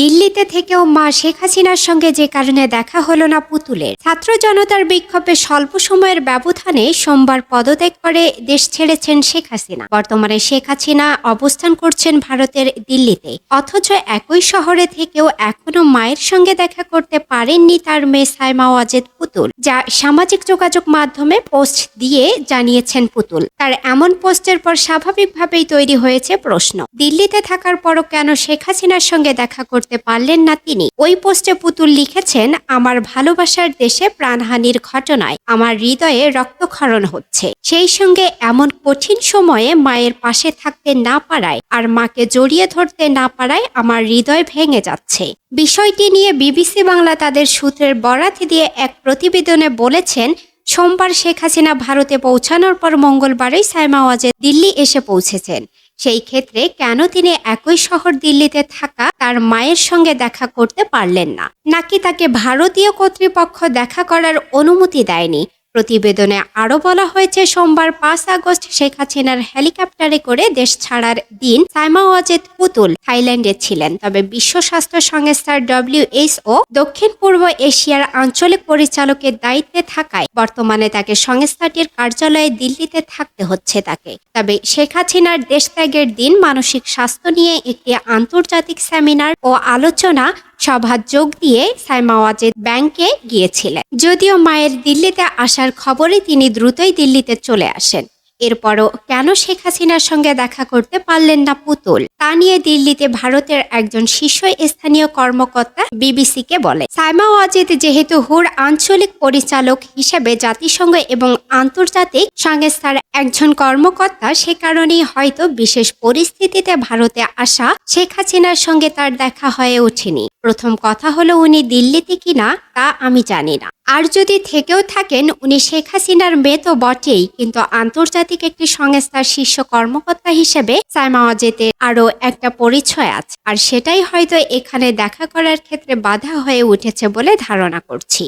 দিল্লিতে থেকেও মা শেখ হাসিনার সঙ্গে যে কারণে দেখা হলো না পুতুলের। ছাত্র জনতার বিক্ষোভে স্বল্প সময়ের ব্যবধানে সোমবার পদত্যাগ করে দেশ ছেড়েছেন শেখ হাসিনা। বর্তমানে শেখ হাসিনা অবস্থান করছেন ভারতের দিল্লিতে। অথচ একই শহরে থেকেও এখনও মায়ের সঙ্গে দেখা করতে পারেননি তার মেয়ে সাইমা ওয়াজেদ পুতুল, যা সামাজিক যোগাযোগ মাধ্যমে পোস্ট দিয়ে জানিয়েছেন পুতুল। তার এমন পোস্টের পর স্বাভাবিকভাবেই তৈরি হয়েছে প্রশ্ন, দিল্লিতে থাকার পরও কেন শেখ হাসিনার সঙ্গে দেখা করতে পারলেন না তিনি। ওই পোস্টে পুতুল লিখেছেন, আমার ভালোবাসার দেশে প্রাণহানির ঘটনায় আমার হৃদয়ে রক্তক্ষরণ হচ্ছে। সেই সঙ্গে এমন কঠিন সময়ে মায়ের পাশে থাকতে না পারায় আর মাকে জড়িয়ে ধরতে না পারায় আমার হৃদয় ভেঙে যাচ্ছে। বিষয়টি নিয়ে বিবিসি বাংলা তাদের সূত্রের বরাত দিয়ে এক প্রতিবেদনে বলেছেন, সোমবার শেখ হাসিনা ভারতে পৌঁছানোর পর মঙ্গলবারই সাইমা ওয়াজেদ দিল্লি এসে পৌঁছেছেন। সেই ক্ষেত্রে কেন তিনি একই শহর দিল্লিতে থাকা তার মায়ের সঙ্গে দেখা করতে পারলেন না? নাকি তাকে ভারতীয় কর্তৃপক্ষ দেখা করার অনুমতি দেয়নি? প্রতিবেদনে আরও বলা হয়েছে, সোমবার পাঁচ আগস্ট শেখ হাসিনার হেলিকপ্টারে করে দেশ ছাড়ার দিন সাইমা ওয়াজেদ পুতুল থাইল্যান্ডে ছিলেন। তবে বিশ্ব স্বাস্থ্য সংস্থার ডব্লিউএইচও দক্ষিণ পূর্ব এশিয়ার আঞ্চলিক পরিচালকের দায়িত্বে থাকায় বর্তমানে তাকে সংস্থাটির কার্যালয়ে দিল্লিতে থাকতে হচ্ছে তাকে। তবে শেখ হাসিনার দেশত্যাগের দিন মানসিক স্বাস্থ্য নিয়ে একটি আন্তর্জাতিক সেমিনার ও আলোচনা সভা যোগ দিয়ে সাইমা ওয়াজেদ ব্যাংকে গিয়েছিলেন। যদিও মায়ের দিল্লিতে আসার খবরে তিনি দ্রুতই দিল্লিতে চলে আসেন। এরপরও কেন শেখ হাসিনার সঙ্গে দেখা করতে পারলেন না পুতুল? তা নিয়ে দিল্লিতে ভারতের একজন শীর্ষ স্থানীয় কর্মকর্তা বিবিসিকে বলে, সাইমা ওয়াজেদ যেহেতু হুর আঞ্চলিক পরিচালক হিসেবে জাতিসংঘ এবং আন্তর্জাতিক সংস্থার একজন কর্মকর্তা, সে কারণেই হয়তো বিশেষ পরিস্থিতিতে ভারতে আসা শেখ হাসিনার সঙ্গে তার দেখা হয়ে ওঠেনি। প্রথম কথা হলো উনি দিল্লিতে কিনা, তা আমি জানি না। আর যদি থেকেও থাকেন, উনি শেখ হাসিনার মেয়ে তো বটেই। কিন্তু আন্তর্জাতিক একটি সংস্থার শীর্ষ কর্মকর্তা হিসেবে সাইমা অজেতে আরও একটা পরিচয় আছে। আর সেটাই হয়তো এখানে দেখা করার ক্ষেত্রে বাধা হয়ে উঠেছে বলে ধারণা করছি।